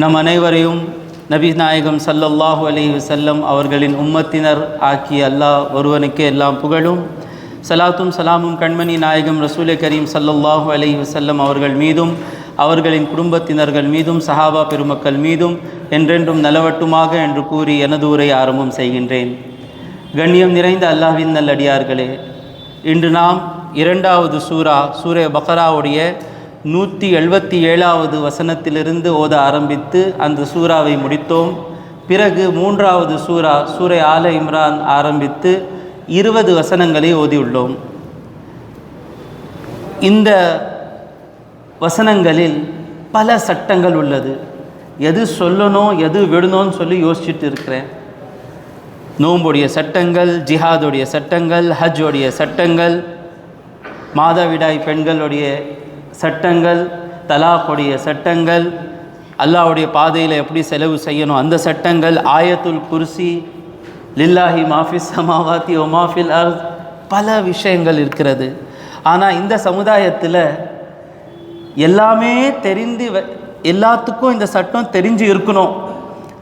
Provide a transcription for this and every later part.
நம் அனைவரையும் நபி நாயகம் ஸல்லல்லாஹு அலைஹி வஸல்லம் அவர்களின் உம்மத்தினர் ஆக்கிய அல்லாஹ் ஒருவனுக்கு எல்லாம் புகழும். சலாத்தும் சலாமும் கண்மணி நாயகம் ரசூலே கரீம் சல்லல்லாஹு அலைஹி செல்லம் அவர்கள் மீதும் அவர்களின் குடும்பத்தினர்கள் மீதும் சஹாபா பெருமக்கள் மீதும் என்றென்றும் நலவட்டுமாக என்று கூறி எனது உரை ஆரம்பம் செய்கின்றேன். கண்ணியம் நிறைந்த அல்லாஹ்வின் நல்லடியார்களே இன்று நாம் இரண்டாவது சூரா சூரிய பக்ராவுடைய நூற்றி எழுபத்தி ஏழாவது வசனத்திலிருந்து ஓத ஆரம்பித்து அந்த சூறாவை முடித்தோம். பிறகு மூன்றாவது சூரா சூரை ஆல இம்ரான் ஆரம்பித்து இருபது வசனங்களை ஓதியுள்ளோம். இந்த வசனங்களில் பல சட்டங்கள் உள்ளது. எது சொல்லணும் எது விடணும்னு சொல்லி யோசிச்சுட்டு இருக்கிறேன். நோம்புடைய சட்டங்கள் ஜிஹாதுடைய சட்டங்கள் ஹஜ்ஜுடைய சட்டங்கள் மாதவிடாய் பெண்களுடைய சட்டங்கள் தலாக்குடைய சட்டங்கள் அல்லாஹ்வுடைய பாதையில் எப்படி செலவு செய்யணும் அந்த சட்டங்கள் ஆயத்துல் குர்சி லில்லாஹி மாஃபிஸ் சமாவாத்தி ஒமாஃபில் மாஃபில் அர் பல விஷயங்கள் இருக்கிறது. ஆனால் இந்த சமுதாயத்தில் எல்லாமே தெரிந்து வ- எல்லாத்துக்கும் இந்த சட்டம் தெரிஞ்சு இருக்கணும்.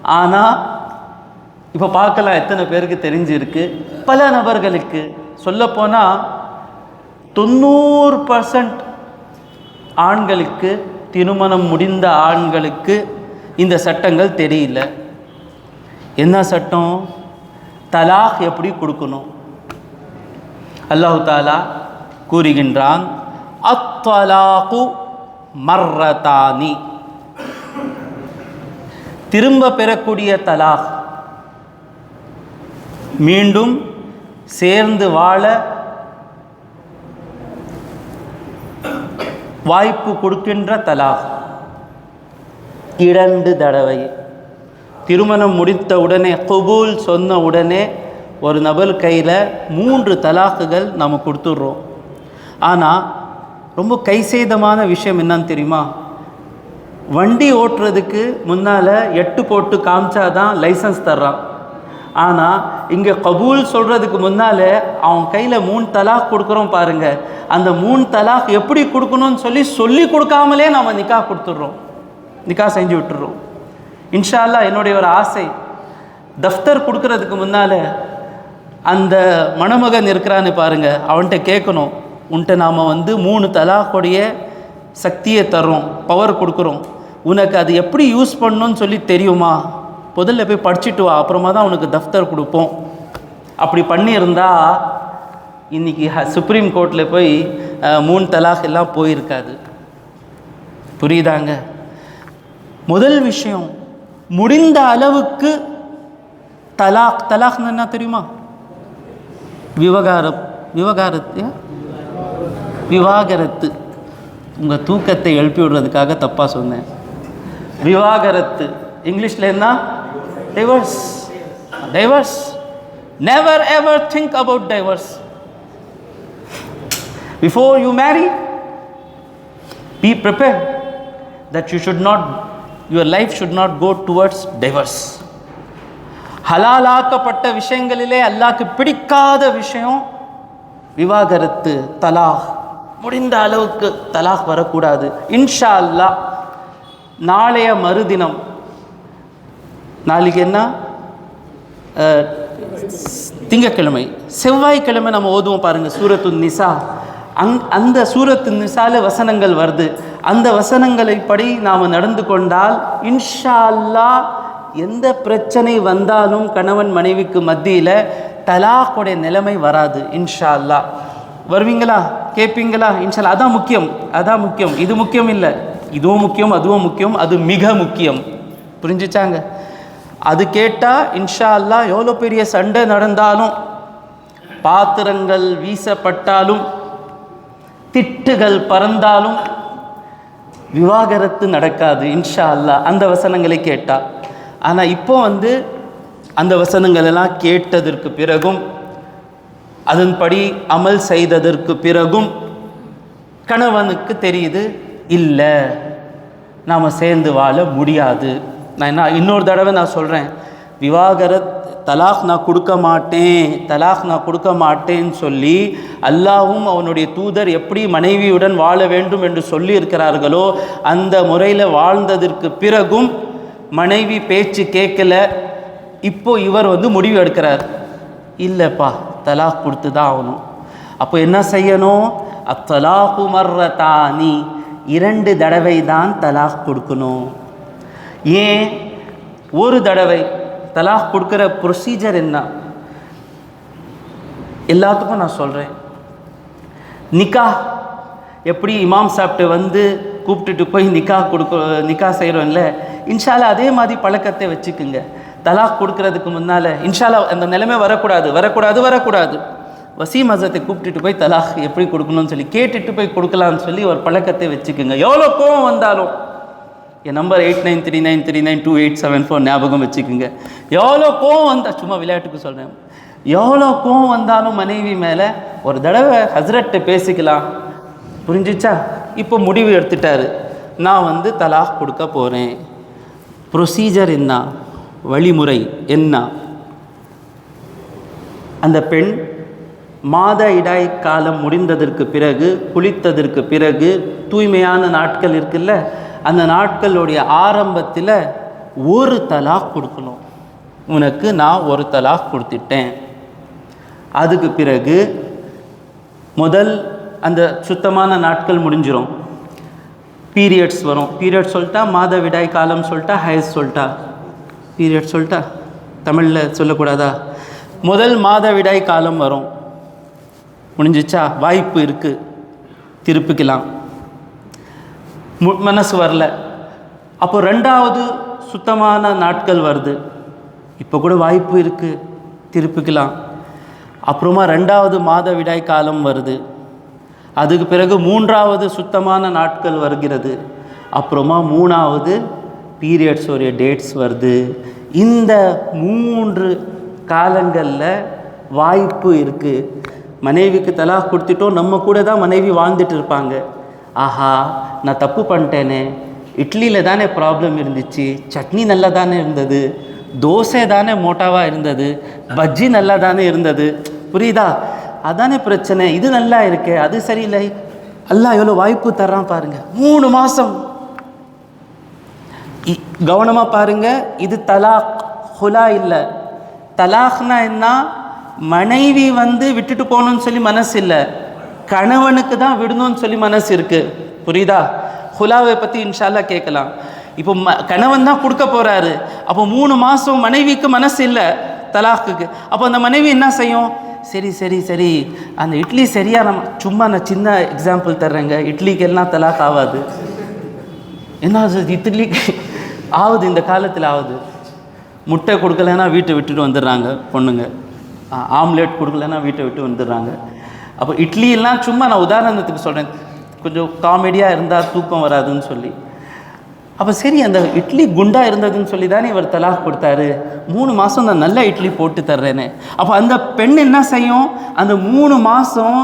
ஆனால் இப்போ பார்க்கலாம் எத்தனை பேருக்கு தெரிஞ்சிருக்கு பல நபர்களுக்கு சொல்லப்போனால் தொண்ணூறு பர்சன்ட் ஆண்களுக்கு திருமணம் முடிந்த ஆண்களுக்கு இந்த சட்டங்கள் தெரியல. என்ன சட்டம்? தலாக் எப்படி கொடுக்கணும்? அல்லாஹு தாலா கூறுகின்றான் அத்தலாகு மர்ரதானி. திரும்ப பெறக்கூடிய தலாக். மீண்டும் சேர்ந்து வாழ வாய்ப்பு கொடுக்கின்ற தலாக் இரண்டு தடவை. திருமணம் முடித்த உடனே குபூல் சொன்ன உடனே ஒரு நபர் கையில் மூன்று தலாக்குகள் நம்ம கொடுத்துட்றோம். ஆனால் ரொம்ப கைசேதமான விஷயம் என்னன்னு தெரியுமா? வண்டி ஓட்டுறதுக்கு முன்னால் எட்டு போட்டு காமிச்சாதான் லைசன்ஸ் தர்றான். ஆனால் இங்கே கபூல் சொல்கிறதுக்கு முன்னால் அவன் கையில் மூணு தலாக் கொடுக்குறோம் பாருங்க. அந்த மூணு தலாக் எப்படி கொடுக்கணும்னு சொல்லி சொல்லி கொடுக்காமலே நாம் நிக்கா கொடுத்துட்றோம். நிக்கா செஞ்சு விட்டுறோம் இன்ஷா என்னுடைய ஒரு ஆசை தஃப்தர் கொடுக்கறதுக்கு முன்னால் அந்த மணமகன் இருக்கிறான்னு பாருங்க அவன்கிட்ட கேட்கணும். உன்கிட்ட நாம் வந்து மூணு தலாக்குடைய சக்தியை தர்றோம் பவர் கொடுக்குறோம். உனக்கு அது எப்படி யூஸ் பண்ணணும்னு சொல்லி தெரியுமா? முதல்ல போய் படிச்சுட்டு வா அப்புறமா தான் உனக்கு தஃப்தர் கொடுப்போம். அப்படி பண்ணியிருந்தா இன்னைக்கு சுப்ரீம் கோர்ட்டில் போய் மூணு தலாக் எல்லாம் போயிருக்காது. புரியுதாங்க? முதல் விஷயம் முடிந்த அளவுக்கு தலாக் தலாக்னு என்ன தெரியுமா? விவகாரம் விவகாரத்து விவாகரத்து. உங்கள் தூக்கத்தை எழுப்பி விடுறதுக்காக தப்பாக சொன்னேன். விவாகரத்து. இங்கிலீஷில் என்ன? Divorce divorce never ever think about divorce before you marry be prepared that you should not your life should not go towards divorce. ஹலாலாக்கப்பட்ட விஷயங்களிலே அல்லாக்கு பிடிக்காத விஷயம் விவாகரத்து தலாக். முடிந்த அளவுக்கு தலாக் வரக்கூடாது. இன்ஷா அல்லாஹ் நாளைய மறுதினம் நாளைக்கு என்ன? திங்கக்கிழமை. திங்கட்கிழமை செவ்வாய்க்கிழமை நம்ம ஓதுவோம் பாருங்க சூரத்து நிசா. அங் அந்த சூரத்து நிசால வசனங்கள் வருது. அந்த வசனங்களை படி நாம் நடந்து கொண்டால் இன்ஷா அல்லாஹ் எந்த பிரச்சனை வந்தாலும் கணவன் மனைவிக்கு மத்தியில் தலாக்குடைய நிலைமை வராது இன்ஷா அல்லாஹ் வருவீங்களா? கேட்பீங்களா இன்ஷால்லா. அதான் முக்கியம். அதான் முக்கியம். இது முக்கியம் இல்லை. இதுவும் முக்கியம் அதுவும் முக்கியம் அது மிக முக்கியம். புரிஞ்சுச்சாங்க? அது கேட்டால் இன்ஷா அல்லா எவ்வளோ பெரிய சண்டை நடந்தாலும் பாத்திரங்கள் வீசப்பட்டாலும் திட்டுகள் பறந்தாலும் விவாகரத்து நடக்காது இன்ஷா அல்லாஹ் அந்த வசனங்களை கேட்டா. ஆனால் இப்போ வந்து அந்த வசனங்களெல்லாம் கேட்டதற்கு பிறகும் அதன்படி அமல் செய்ததற்கு பிறகும் கணவனுக்கு தெரியுது இல்லை நாம் சேர்ந்து வாழ முடியாது. நான் என்ன இன்னொரு தடவை நான் சொல்கிறேன் விவாகரத் தலாக் நான் கொடுக்க மாட்டேன் தலாக் நான் கொடுக்க மாட்டேன்னு சொல்லி அல்லாவும் அவனுடைய தூதர் எப்படி மனைவியுடன் வாழ வேண்டும் என்று சொல்லி இருக்கிறார்களோ அந்த முறையில் வாழ்ந்ததற்கு பிறகும் மனைவி பேச்சு கேட்கல. இப்போ இவர் வந்து முடிவு எடுக்கிறார். இல்லைப்பா தலாக் கொடுத்து தான் ஆகணும். அப்போ என்ன செய்யணும்? அத்தலாக்கு மர்ரதானி. இரண்டு தடவை தான் தலாக் கொடுக்கணும். ஏன்? ஒரு தடவை தலாக் கொடுக்குற ப்ரொசீஜர் என்ன? எல்லாத்துக்கும் நான் சொல்கிறேன் நிக்கா எப்படி இமாம் சாப்பிட்டு வந்து கூப்பிட்டுட்டு போய் நிக்கா கொடுக்க நிக்கா செய்கிறோம்ல இன்ஷாலா அதே மாதிரி பழக்கத்தை வச்சுக்குங்க. தலாக் கொடுக்கறதுக்கு முன்னால் இன்ஷாலா அந்த நிலைமை வரக்கூடாது வரக்கூடாது வரக்கூடாது. வசீம் அசத்தை கூப்பிட்டுட்டு போய் தலாக் எப்படி கொடுக்கணும்னு சொல்லி கேட்டுட்டு போய் கொடுக்கலாம்னு சொல்லி ஒரு பழக்கத்தை வச்சுக்குங்க. எவ்வளோ கோவம் வந்தாலும் என் number eight nine three nine three nine two eight seven four ஞாபகம் வச்சுக்கோங்க. எவ்வளோ கோவம் வந்தால் சும்மா விளையாட்டுக்கு சொல்கிறேன் எவ்வளோ கோவம் வந்தாலும் மனைவி மேலே ஒரு தடவை ஹஸ்ரட்டை பேசிக்கலாம். புரிஞ்சிச்சா? இப்போ முடிவு எடுத்துட்டாரு. நான் வந்து தலாக் கொடுக்க போகிறேன் ப்ரொசீஜர் என்ன? வழிமுறை என்ன? அந்த பெண் மாத இடாய் காலம் முடிந்ததற்கு பிறகு குளித்ததற்கு பிறகு தூய்மையான நாட்கள் இருக்குல்ல அந்த நாட்களுடைய ஆரம்பத்தில் ஒரு தலாக் கொடுக்கணும். உனக்கு நான் ஒரு தலாக் கொடுத்துட்டேன். அதுக்கு பிறகு முதல் அந்த சுத்தமான நாட்கள் முடிஞ்சிடும் பீரியட்ஸ் வரும். பீரியட் சொல்லிட்டா மாத விடாய் காலம் சொல்லிட்டா ஹயஸ் சொல்லிட்டா. பீரியட் சொல்லிட்டா தமிழில் சொல்லக்கூடாதா? முதல் மாத விடாய் காலம் வரும். முடிஞ்சிச்சா? வாய்ப்பு இருக்குது திருப்பிக்கலாம். மனசு வரல. அப்போ ரெண்டாவது சுத்தமான நாட்கள் வருது. இப்போ கூட வாய்ப்பு இருக்குது திருப்பிக்கலாம். அப்புறமா ரெண்டாவது மாத விடாய் காலம் வருது. அதுக்கு பிறகு மூன்றாவது சுத்தமான நாட்கள் வருகிறது. அப்புறமா மூணாவது பீரியட்ஸ் உடைய டேட்ஸ் வருது. இந்த மூன்று காலங்களில் வாய்ப்பு இருக்குது மனைவிக்கு தலா கொடுத்துட்டோம். நம்ம கூட தான் மனைவி வாழ்ந்துட்டு இருப்பாங்க. ஆஹா நான் தப்பு பண்ணிட்டேனே. இட்லியில் தானே ப்ராப்ளம் இருந்துச்சு சட்னி நல்லா தானே இருந்தது தோசை தானே மோட்டாவாக இருந்தது பஜ்ஜி நல்லா தானே இருந்தது. புரியுதா? அதானே பிரச்சனை இது நல்லா இருக்கே அது சரியில்லை. எல்லாம் எவ்வளோ வாய்ப்பு தர்றான் பாருங்க. மூணு மாதம் கவனமாக பாருங்க இது தலாக் ஹுலா இல்லை. தலாக்னா என்ன? மனைவி வந்து விட்டுட்டு போகணும்னு சொல்லி மனசு இல்லை. கணவனுக்கு தான் விடணும்னு சொல்லி மனசு இருக்குது புரியுதா? ஹுலாவை பற்றி இன்ஷால்லா கேட்கலாம். இப்போ ம கணவன் தான் கொடுக்க போகிறாரு அப்போ மூணு மாதம் மனைவிக்கு மனசு இல்லை தலாக்குக்கு. அப்போ அந்த மனைவி என்ன செய்யும்? சரி சரி சரி. அந்த இட்லி சரியாக நம்ம சும்மா நான் சின்ன எக்ஸாம்பிள் தர்றேங்க. இட்லிக்கு எல்லாம் தலாக் ஆகாது என்ன இட்லிக்கு ஆகுது இந்த காலத்தில் ஆகுது. முட்டை கொடுக்கலன்னா வீட்டை விட்டுட்டு வந்துடுறாங்க பொண்ணுங்க. ஆம்லேட் கொடுக்கலன்னா வீட்டை விட்டு வந்துடுறாங்க. அப்போ இட்லியெல்லாம் சும்மா நான் உதாரணத்துக்கு சொல்கிறேன் கொஞ்சம் காமெடியாக இருந்தால் தூக்கம் வராதுன்னு சொல்லி. அப்போ சரி அந்த இட்லி குண்டாக இருந்ததுன்னு சொல்லி தானே இவர் தலாக் கொடுத்தாரு. மூணு மாதம் நான் நல்ல இட்லி போட்டு தர்றேன்னு. அப்போ அந்த பெண் என்ன செய்யும்? அந்த மூணு மாதம்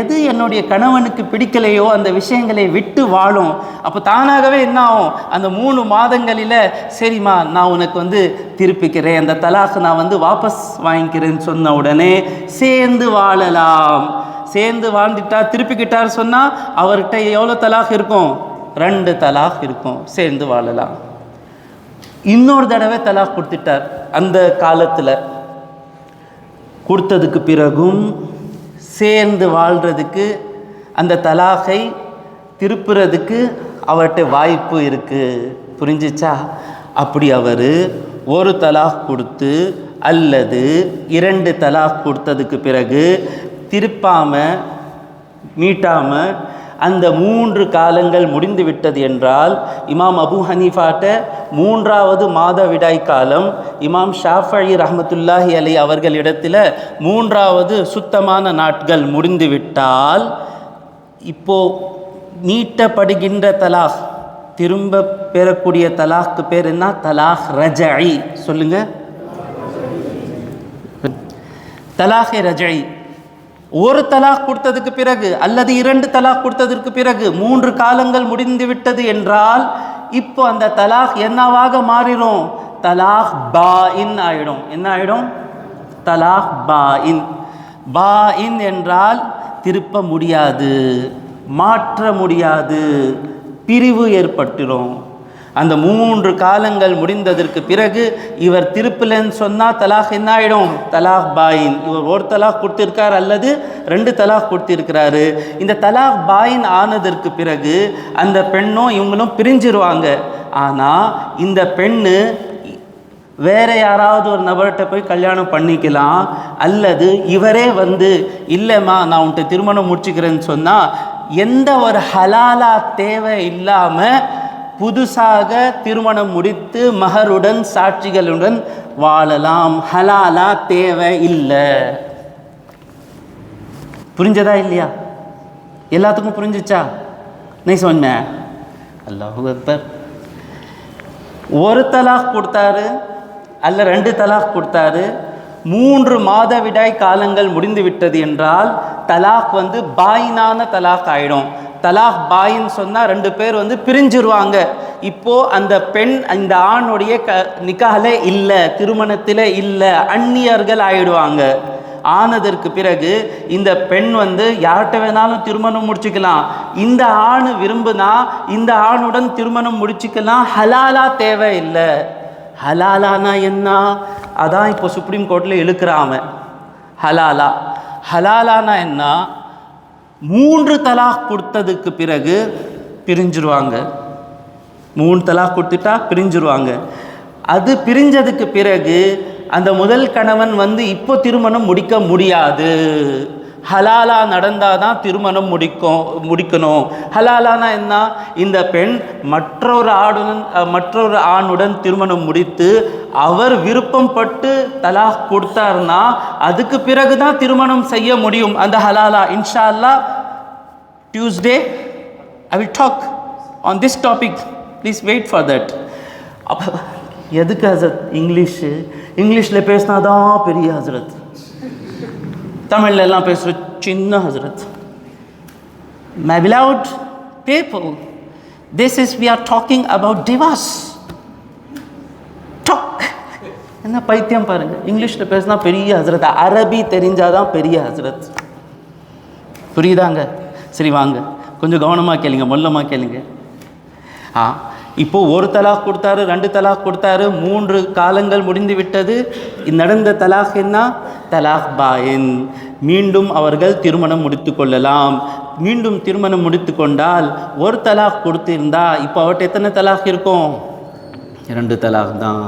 எது என்னுடைய கணவனுக்கு பிடிக்கலையோ அந்த விஷயங்களை விட்டு வாழும். அப்போ தானாகவே என்ன ஆகும்? அந்த மூணு மாதங்களில் சரிம்மா நான் உனக்கு வந்து திருப்பிக்கிறேன். அந்த தலாக்கு நான் வந்து வாபஸ் வாங்கிக்கிறேன்னு சொன்ன உடனே சேர்ந்து வாழலாம். சேர்ந்து வாழ்ந்துட்டா திருப்பிக்கிட்டார் சொன்னால் அவர்கிட்ட எவ்வளோ தலாக் இருக்கும்? ரெண்டு தலாக் இருக்கும் சேர்ந்து வாழலாம். இன்னொரு தடவை தலாக் கொடுத்துட்டார் அந்த காலத்தில். கொடுத்ததுக்கு பிறகும் சேர்ந்து வாழ்கிறதுக்கு அந்த தலாகை திருப்புறதுக்கு அவர்கிட்ட வாய்ப்பு இருக்குது புரிஞ்சிச்சா? அப்படி அவர் ஒரு தலாக் கொடுத்து அல்லது இரண்டு தலாக் கொடுத்ததுக்கு பிறகு திருப்பாமல் மீட்டாமல் அந்த மூன்று காலங்கள் முடிந்து விட்டது என்றால் இமாம் அபு ஹனீஃபாட்ட மூன்றாவது மாத விடாய் காலம் இமாம் ஷாஃபி ரஹமத்துல்லாஹி அலி அவர்களிடத்தில் மூன்றாவது சுத்தமான நாட்கள் முடிந்துவிட்டால் இப்போது இப்போ நீட்டப்படுகின்ற தலாக் திரும்ப பெறக்கூடிய தலாக்கு பேர் என்ன? தலாக் ரஜை சொல்லுங்க. தலாஹே ரஜை ஒரு தலாக் கொடுத்ததுக்கு பிறகு அல்லது இரண்டு தலாக் கொடுத்ததற்கு பிறகு மூன்று காலங்கள் முடிந்து விட்டது என்றால் இப்போ அந்த தலாக் என்னவாக மாறிடும்? தலாக் பா இன் ஆயிடும். என்ன ஆயிடும்? தலாக் பா இன் பா இன் என்றால் திருப்ப முடியாது மாற்ற முடியாது பிரிவு ஏற்பட்டுரும். அந்த மூன்று காலங்கள் முடிந்ததற்கு பிறகு இவர் திருப்பிலன்னு சொன்னால் தலாக் என்ன ஆகிடும் தலாக் பாயின். இவர் ஒரு தலாக் கொடுத்திருக்கார் அல்லது ரெண்டு தலாக் கொடுத்திருக்கிறாரு. இந்த தலாக் பாயின் ஆனதற்கு பிறகு அந்த பெண்ணும் இவங்களும் பிரிஞ்சிருவாங்க. ஆனால் இந்த பெண்ணு வேற யாராவது ஒரு நபர்கிட்ட போய் கல்யாணம் பண்ணிக்கலாம் அல்லது இவரே வந்து இல்லைம்மா நான் உன்கிட்ட திருமணம் முடிச்சுக்கிறேன்னு சொன்னால் எந்த ஒரு ஹலாலா தேவை இல்லாமல் புதுசாக திருமணம் முடித்து மகருடன் சாட்சிகளுடன் வாழலாம். ஹலாலா தேவை இல்லை. புரிஞ்சதா இல்லையா? எல்லாத்துக்கும் புரிஞ்சிச்சா? நீ சொன்ன. அல்லாஹு அக்பர். ஒரு தலாக் கொடுத்தாரு அல்ல ரெண்டு தலாக் கொடுத்தாரு. மூன்று மாதவிடாய் காலங்கள் முடிந்து விட்டது என்றால் தலாக் வந்து பாயினான தலாக் ஆயிடும். தலாக் பாயின்னு சொன்னால் ரெண்டு பேர் வந்து பிரிஞ்சிருவாங்க. இப்போது அந்த பெண் இந்த ஆணுடைய க நிக்கால இல்லை திருமணத்தில் இல்லை அந்நியர்கள் ஆயிடுவாங்க. ஆனதற்கு பிறகு இந்த பெண் வந்து யார்கிட்ட வேணாலும் திருமணம் முடிச்சுக்கலாம். இந்த ஆண் விரும்புனா இந்த ஆணுடன் திருமணம் முடிச்சுக்கலாம். ஹலாலா தேவை இல்லை. ஹலாலானா என்ன? அதான் இப்போ சுப்ரீம் கோர்ட்டில் இழுக்கிறான் அவன். ஹலாலா. ஹலாலானா என்ன? மூன்று தலாக் கொடுத்ததுக்கு பிறகு பிரிஞ்சிருவாங்க. மூணு தலாக் கொடுத்துட்டா பிரிஞ்சிருவாங்க. அது பிரிஞ்சதுக்கு பிறகு அந்த முதல் கணவன் வந்து இப்போ திருமணம் முடிக்க முடியாது. ஹலாலா நடந்தால் தான் திருமணம் முடிக்கும் முடிக்கணும். ஹலாலானா என்ன? இந்த பெண் மற்றொரு ஆடுடன் மற்றொரு ஆணுடன் திருமணம் முடித்து அவர் விருப்பம் பட்டு தலாக் கொடுத்தாருன்னா அதுக்கு பிறகு தான் திருமணம் செய்ய முடியும் அந்த ஹலாலா. இன்ஷா அல்லாஹ் Tuesday I will talk on this topic please wait for that அப்போ எதுக்கு ஹசரத்? இங்கிலீஷு. இங்கிலீஷில் பேசினா தான் பெரிய ஹசரத். தமிழ்ல எல்லாம் பேசுகிற சின்ன ஹசரத். My beloved people this is we are talking about divorce talk என்ன பைத்தியம் பாருங்கள் இங்கிலீஷில் பேசினா பெரிய ஹசரத். அரபி தெரிஞ்சாதான் பெரிய ஹசரத். புரியுதாங்க? சரி வாங்க. கொஞ்சம் கவனமாக கேளுங்க மொல்லமாக கேளுங்க. ஆ இப்போ ஒரு தலாக் கொடுத்தாரு ரெண்டு தலாக் கொடுத்தாரு மூன்று காலங்கள் முடிந்து விட்டது. நடந்த தலாக் என்ன? தலாக் பாயின். மீண்டும் அவர்கள் திருமணம் முடித்து கொள்ளலாம். மீண்டும் திருமணம் முடித்து கொண்டால் ஒரு தலாக் கொடுத்திருந்தா இப்போ அவர்கிட்ட எத்தனை தலாக் இருக்கும்? ரெண்டு தலாக் தான்.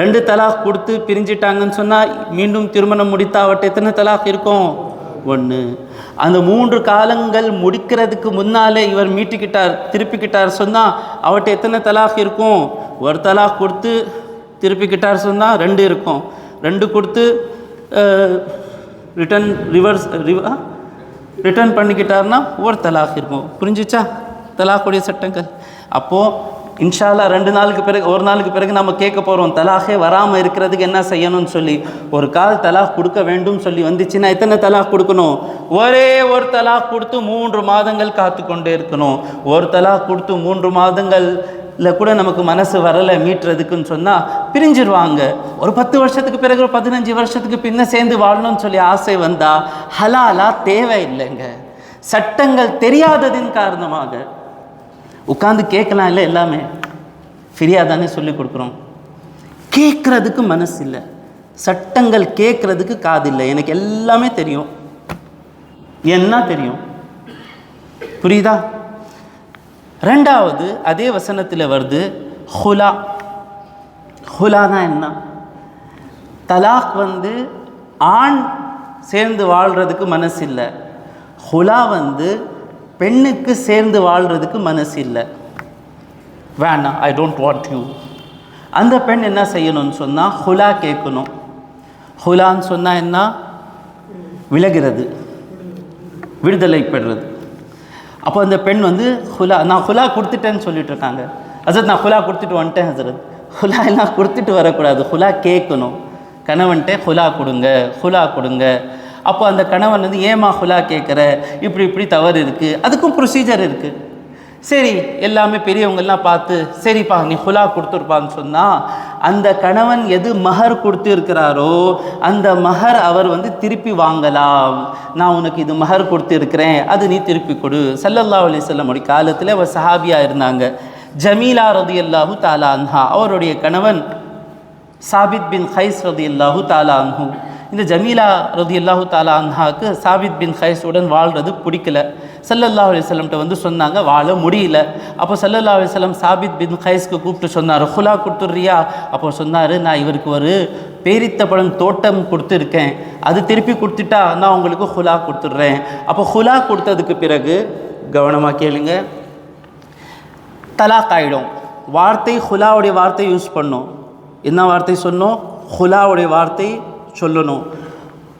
ரெண்டு தலாக் கொடுத்து பிரிஞ்சிட்டாங்கன்னு சொன்னால் மீண்டும் திருமணம் முடித்தா அவர்கிட்ட எத்தனை தலாக் இருக்கும்? ஒன்று அந்த மூன்று காலங்கள் முடிக்கிறதுக்கு முன்னாலே இவர் மீட்டுக்கிட்டார் திருப்பிக்கிட்டார் சொன்னால் அவர்கிட்ட எத்தனை தலாக் இருக்கும்? ஒரு தலாக் கொடுத்து திருப்பிக்கிட்டார் சொன்னால் ரெண்டு இருக்கும். ரெண்டு கொடுத்து ரிட்டர்ன் ரிவர்ஸ் ரிவ ரிட்டர்ன் பண்ணிக்கிட்டாருன்னா ஒரு தலாக் இருக்கும். புரிஞ்சுச்சா? தலாக்குடைய சட்டங்கள். அப்போது இன்ஷால்லா ரெண்டு நாளுக்கு பிறகு ஒரு நாளுக்கு பிறகு நம்ம கேட்க போகிறோம் தலாகே வராமல் இருக்கிறதுக்கு என்ன செய்யணும்னு சொல்லி. ஒரு கால் தலாக் கொடுக்க வேண்டும் சொல்லி வந்துச்சுன்னா எத்தனை தலாக் கொடுக்கணும்? ஒரே ஒரு தலாக் கொடுத்து மூன்று மாதங்கள் காத்து கொண்டே இருக்கணும். ஒரு தலாக் கொடுத்து மூன்று மாதங்கள் இல்லை கூட நமக்கு மனசு வரலை மீட்டுறதுக்குன்னு சொன்னால் பிரிஞ்சிருவாங்க. ஒரு பத்து வருஷத்துக்கு பிறகு ஒரு பதினஞ்சு வருஷத்துக்கு பின்ன சேர்ந்து வாழணும்னு சொல்லி ஆசை வந்தால் ஹலாலா தேவையில்லைங்க. சட்டங்கள் தெரியாததின் காரணமாக உட்காந்து கேட்கலாம் இல்லை எல்லாமே ஃப்ரீயாக தானே சொல்லி கொடுக்குறோம். கேட்குறதுக்கு மனசு இல்லை. சட்டங்கள் கேட்குறதுக்கு காது இல்லை. எனக்கு எல்லாமே தெரியும். என்ன தெரியும்? புரியுதா? ரெண்டாவது அதே வசனத்தில் வருது ஹுலா. ஹுலானா என்ன? தலாக் வந்து ஆண் சேர்ந்து வாழ்கிறதுக்கு மனசு இல்லை ஹுலா வந்து பெண்ணுக்கு சேர்ந்து வாழ்கிறதுக்கு மனசு இல்லை வேணாம் ஐ டோன்ட் வாண்ட் யூ அந்த பெண் என்ன செய்யணும்னு சொன்னால் ஹுலா கேட்கணும். ஹுலான்னு சொன்னால் என்ன? விலகிறது. விடுதலை பெறுறது. அப்போ அந்த பெண் வந்து ஹுலா நான் ஹுலா கொடுத்துட்டேன்னு சொல்லிட்டு இருக்காங்க. ஹசரத் நான் ஹுலா கொடுத்துட்டு வந்துட்டேன் ஹசரத். ஹுலா எல்லாம் கொடுத்துட்டு வரக்கூடாது. ஹுலா கேட்கணும். கணவன்கிட்ட ஹுலா கொடுங்க ஹுலா கொடுங்க. அப்போ அந்த கணவன் வந்து ஏமா ஹுலா கேட்குற? இப்படி இப்படி தவறு இருக்குது அதுக்கும் ப்ரொசீஜர் இருக்குது சரி எல்லாமே பெரியவங்கெல்லாம் பார்த்து சரிப்பா நீ ஹுலா கொடுத்துருப்பான்னு சொன்னால் அந்த கணவன் எது மகர் கொடுத்து இருக்கிறாரோ அந்த மகர் அவர் வந்து திருப்பி வாங்கலாம். நான் உனக்கு இது மஹர் கொடுத்து இருக்கிறேன் அது நீ திருப்பி கொடு. சல்லல்லா அலிசல்லமுடைய காலத்தில் அவர் சஹாபியாக இருந்தாங்க. ஜமீலா ரதி அல்லாஹு தாலா அன்ஹா அவருடைய கணவன் சாபித் பின் ஹைஸ் ரதி அல்லாஹு தாலா அன்ஹூ. இந்த ஜமீலா ரதி அல்லாஹு தாலா அன்ஹாக்கு சாபித் பின் ஹைஸுடன் வாழ்கிறது பிடிக்கல. சல்லல்லா அலிஸ்லம்கிட்ட வந்து சொன்னாங்க வாழ முடியல. அப்போ சல்லல்லா அலிஸ்லம் சாபித் பின் ஹைஸ்க்கு கூப்பிட்டு சொன்னார் ஹுலா கொடுத்துட்றியா அப்போ சொன்னார் நான் இவருக்கு ஒரு பேரித்த பழம் தோட்டம் கொடுத்துருக்கேன். அது திருப்பி கொடுத்துட்டா நான் உங்களுக்கு ஹுலா கொடுத்துட்றேன் அப்போ ஹுலா கொடுத்ததுக்கு பிறகு கவனமாக கேளுங்க தலாக் ஆகிடும் வார்த்தை ஹுலாவுடைய வார்த்தை யூஸ் பண்ணும். என்ன வார்த்தை சொன்னோம்? ஹுலாவுடைய வார்த்தை சொல்லணும்.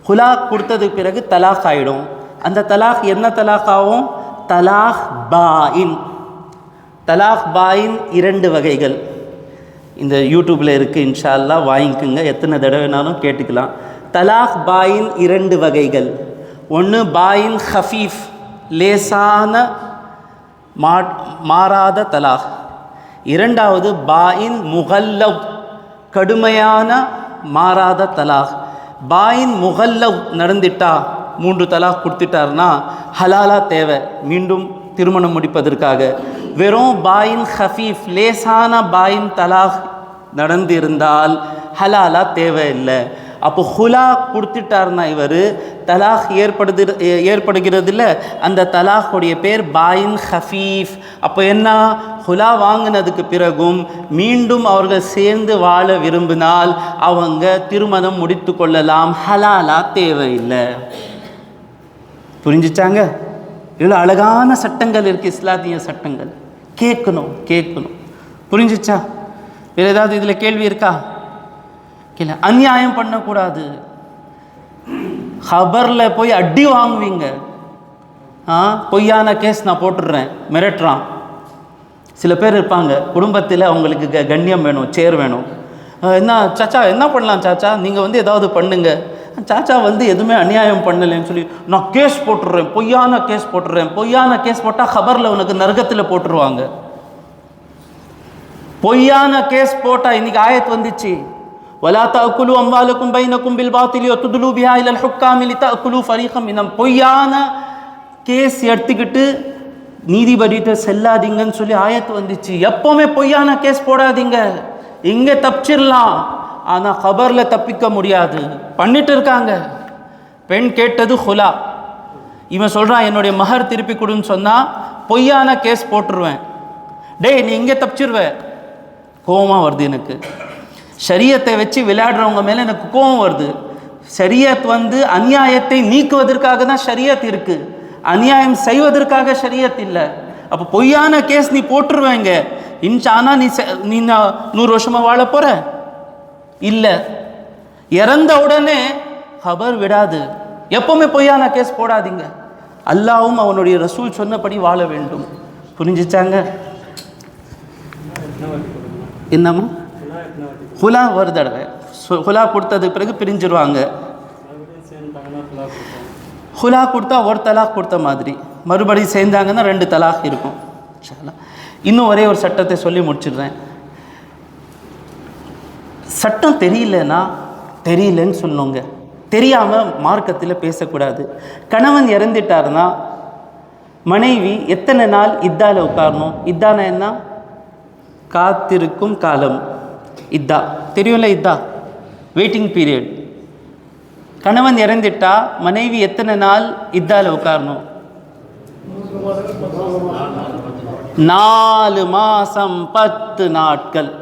ஹுலா கொடுத்ததுக்கு பிறகு தலாக் ஆகிடும் அந்த தலாக் என்ன தலாக் ஆகும் தலாக் பாயின். தலாக் பாயின் இரண்டு வகைகள். இந்த யூடியூப்பில் இருக்குது இன்ஷா வாங்கிக்குங்க. வாங்கிக்கோங்க எத்தனை தடவைனாலும் கேட்டுக்கலாம். தலாக் பாயின் இரண்டு வகைகள். ஒன்று பாயின் ஹஃபீஃப் லேசான மா மாறாத தலாக். இரண்டாவது பாயின் முகல்லவ் கடுமையான மாறாத தலாக். பாயின் முகல்லவ் நடந்துட்டா மூன்று தலாக் கொடுத்துட்டாருன்னா ஹலாலா தேவை. மீண்டும் திருமணம் முடிப்பதற்காக. வெறும் பாயின் ஹஃபீஃப் லேசான பாயின் தலாக் நடந்திருந்தால் ஹலாலா தேவையில்லை. அப்போ ஹுலா கொடுத்துட்டாருன்னா இவர் தலாக் ஏற்படுது ஏற்படுகிறது இல்லை அந்த தலாஹுடைய பேர் பாயின் ஹஃபீஃப். அப்போ என்ன? ஹுலா வாங்கினதுக்கு பிறகும் மீண்டும் அவர்கள் சேர்ந்து வாழ விரும்பினால் அவங்க திருமணம் முடித்து கொள்ளலாம். ஹலாலா தேவையில்லை. புரிஞ்சிச்சாங்க? இவ்வளோ அழகான சட்டங்கள் இருக்குது இஸ்லாத்திய சட்டங்கள். கேட்கணும் கேட்கணும். புரிஞ்சிச்சா? வேறு ஏதாவது இதில் கேள்வி இருக்கா? கேள்வி அநியாயம் பண்ணக்கூடாது. ஹபரில் போய் அடி வாங்குவீங்க. ஆ பொய்யான கேஸ் நான் போட்டுடுறேன். மிரட்டுறான். சில பேர் இருப்பாங்க. குடும்பத்தில் அவங்களுக்கு க கண்ணியம் வேணும் சேர் வேணும். என்ன சாச்சா என்ன பண்ணலாம் சாச்சா? நீங்கள் வந்து ஏதாவது பண்ணுங்கள் சாச்சா வந்து எதுவுமே அநியாயம் பண்ணலைன்னு சொல்லி நான் கேஸ் போட்டுடுறேன் பொய்யான கேஸ் போட்டுடுறேன் பொய்யான கேஸ் போட்டால் ஹபரில் உனக்கு நரகத்தில் போட்டுருவாங்க பொய்யான கேஸ் போட்டால் இன்னைக்கு ஆயத் வந்துச்சு ولا تأكلوا أموالكم بينكم بالباطل وتدلوا بها إلى الحكام لتأكلوا فريقا منهم பொய்யான கேஸ் எடுத்துக்கிட்டு நீதிபதிகிட்ட செல்லாதீங்கன்னு சொல்லி ஆயத்து வந்துச்சு எப்பவுமே பொய்யான கேஸ் போடாதீங்க இங்கே தப்பிச்சிடலாம் ஆனால் ஹபரில் தப்பிக்க முடியாது. பண்ணிட்டு இருக்காங்க. பெண் கேட்டது ஹுலா. இவன் சொல்கிறான் என்னுடைய மகர் திருப்பி கொடுன்னு சொன்னால் பொய்யான கேஸ் போட்டுருவேன். டேய் நீ இங்கே தப்பிச்சிருவ. கோவமாக வருது எனக்கு. சரியத்தை வச்சு விளையாடுறவங்க மேலே எனக்கு கோவம் வருது. ஷரியத் வந்து அநியாயத்தை நீக்குவதற்காக தான் ஷரியத் இருக்குது அநியாயம் செய்வதற்காக ஷரியத் இல்லை. அப்போ பொய்யான கேஸ் நீ போட்டுருவேங்க. இன்ச்சானா நீ நீ நூறு வருஷமாக வாழ போகிற இல்லை. இறந்த உடனே ஹபர் விடாது. எப்பவுமே பொய்யான கேஸ் போடாதீங்க. அல்லாவும் அவனுடைய ரசூல் சொன்னபடி வாழ வேண்டும். புரிஞ்சுச்சாங்க? என்னம்மா? ஹுலா ஒரு தடவை. சு- ஹுலா கொடுத்ததுக்கு பிறகு பிரிஞ்சிருவாங்க. ஹுலா கொடுத்தா ஒரு தலாக் கொடுத்த மாதிரி. மறுபடியும் சேர்ந்தாங்கன்னா ரெண்டு தலாக் இருக்கும். இன்னும் ஒரே ஒரு சட்டத்தை சொல்லி முடிச்சிடுறேன். சட்டம் தெரியலனா தெரியலன்னு சொல்லுங்க தெரியாமல் மார்க்கத்தில் பேசக்கூடாது. கணவன் இறந்துட்டார்னா மனைவி எத்தனை நாள் இத்தால உட்காரணும்? இத்தான என்ன? காத்திருக்கும் காலம். இதா தெரியும்ல இதா வெயிட்டிங் பீரியட் கணவன் இறந்துட்டா மனைவி எத்தனை நாள் இத்தால உட்காரணும்? நாலு மாதம் பத்து நாட்கள்.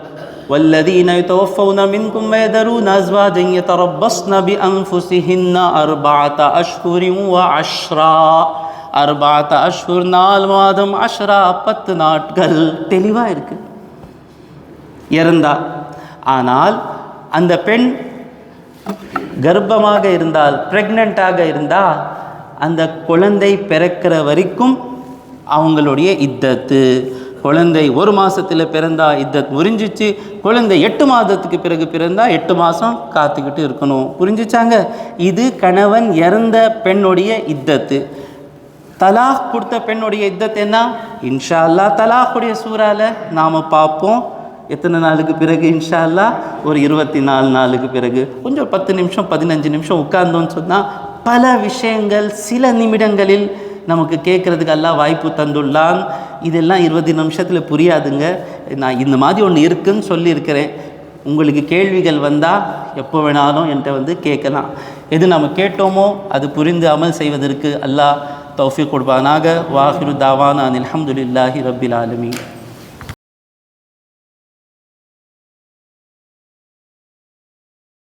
والذين يتوفون منكم ويذرون أزواجا يتربصن بأنفسهن أربعة أشهر وعشرا أربعة أشهر நாலு மாதம் அஷ்ரா பத்து நாட்கள் தெளிவாக இருக்கு இறந்தா ஆனால் அந்த பெண் கர்ப்பமாக இருந்தால் பிரெக்னெண்ட்டாக இருந்தால் அந்த குழந்தை பிறக்கிற வரைக்கும் அவங்களுடைய இத்தத்து குழந்தை ஒரு மாதத்தில் பிறந்தா இத்தத் முறிஞ்சிச்சு குழந்தை எட்டு மாதத்துக்கு பிறகு பிறந்தா எட்டு மாதம் காத்துக்கிட்டு இருக்கணும். புரிஞ்சிச்சாங்க? இது கணவன் இறந்த பெண்ணுடைய இத்தத்து. தலாக் கொடுத்த பெண்ணுடைய இத்தத் என்ன? இன்ஷா அல்லா தலாக்குடைய சூறால நாம் பார்ப்போம். எத்தனை நாளுக்கு பிறகு இன்ஷா அல்லா ஒரு இருபத்தி நாலு நாளுக்கு பிறகு. கொஞ்சம் பத்து நிமிஷம் பதினஞ்சு நிமிஷம் உட்கார்ந்தோன்னு சொன்னால் பல விஷயங்கள் சில நிமிடங்களில் நமக்கு கேட்குறதுக்கு எல்லாம் வாய்ப்பு தந்துள்ளான். இதெல்லாம் இருபது நிமிஷத்தில் புரியாதுங்க. நான் இந்த மாதிரி ஒன்று இருக்குன்னு சொல்லியிருக்கிறேன். உங்களுக்கு கேள்விகள் வந்தால் எப்போ வேணாலும் என்கிட்ட வந்து கேட்கலாம். எது நம்ம கேட்டோமோ அது புரிந்து அமல் செய்வதற்கு அல்லாஹ் தௌஃபீக் கொடுப்பானாக. வாஹிரு தாவான் அனில் அல்ஹம்துலில்லாஹி ரபில் ஆலமீன்.